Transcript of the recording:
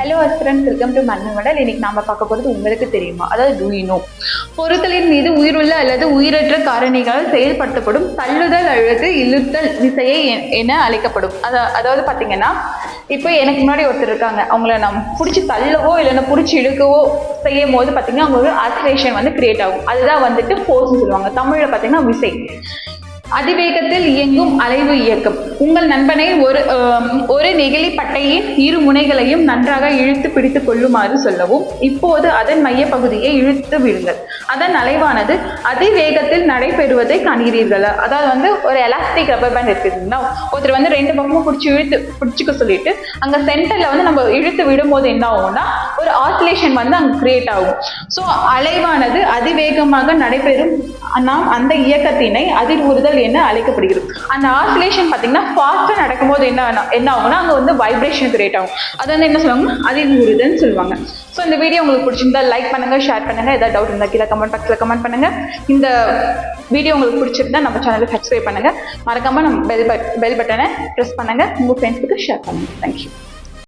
Hello aspirants welcome to மண்ணு மடல் இன்னைக்கு நாம பார்க்க போகிறது உங்களுக்கு தெரியுமா? அதாவது டூயினோ பொருட்களின் மீது உயிருள்ள அல்லது உயிரற்ற காரணிகளால் செயல்படுத்தப்படும் தள்ளுதல் அல்லது இழுத்தல் விசையை என அழைக்கப்படும். அதாவது பார்த்தீங்கன்னா இப்போ எனக்கு முன்னாடி ஒருத்தர் இருக்காங்க. அவங்கள நம்ம பிடிச்சி தள்ளவோ இல்லைன்னா பிடிச்சி இழுக்கவோ செய்யும் போது பார்த்தீங்கன்னா அவங்க ஒரு ஆக்சிலேஷன் வந்து கிரியேட் ஆகும். அதுதான் வந்துட்டு ஃபோர்ஸ்னு சொல்லுவாங்க. தமிழில் பார்த்தீங்கன்னா விசை. அதிவேகத்தில் இயங்கும் அலைவு இயக்கம். உங்கள் நண்பனை ஒரு ஒரு நெகிழி பட்டையின் இரு முனைகளையும் நன்றாக இழுத்து பிடித்து கொள்ளுமாறு சொல்லவும் இப்போது அதன் மையப்பகுதியை இழுத்து விடுங்கள். அதன் அலைவானது அதிவேகத்தில் நடைபெறுவதை காண்கிறீர்களா. அதாவது வந்து ஒரு எலாஸ்டிக் ரப்பர் பேண்ட் இருக்குதுங்களா? ஒருத்தர் வந்து ரெண்டு பக்கமும் பிடிச்சி இழுத்து பிடிச்சிக்க சொல்லிட்டு அங்கே சென்டரில் வந்து நம்ம இழுத்து விடும்போது என்ன ஆகும்னா ஒரு ஆசிலேஷன் வந்து அங்கே கிரியேட் ஆகும். ஸோ அலைவானது அதிவேகமாக நடைபெறும். நாம் அந்த இயக்கத்தினை அதிர்வுறுதல் என்ன அழைக்கப்படுகிறது அந்த ஆசிலேஷன் பார்த்தீங்கன்னா ஃபாஸ்ட்டாக நடக்கும்போது என்ன என்ன ஆகும்னா அங்கே வந்து வைப்ரேஷன் கிரியேட் ஆகும். அது வந்து என்ன சொல்லுவாங்க அதிர்வுறுதல்னு சொல்லுவாங்க. ஸோ இந்த வீடியோ உங்களுக்கு பிடிச்சிருந்தா லைக் பண்ணுங்க ஷேர் பண்ணுங்க. ஏதாவது டவுட் இருந்தால் கீழே கமெண்ட் பாக்ஸில் கமெண்ட் பண்ணுங்க. இந்த வீடியோ உங்களுக்கு பிடிச்சிருந்தா நம்ம சேனலை சப்ஸ்கிரைப் பண்ணுங்க. மறக்காம நம்ம பெல் பட் பெல் பட்டனை ப்ரெஸ் பண்ணுங்க. உங்கள் ஃப்ரெண்ட்ஸுக்கு ஷேர் பண்ணுங்க. தேங்க்யூ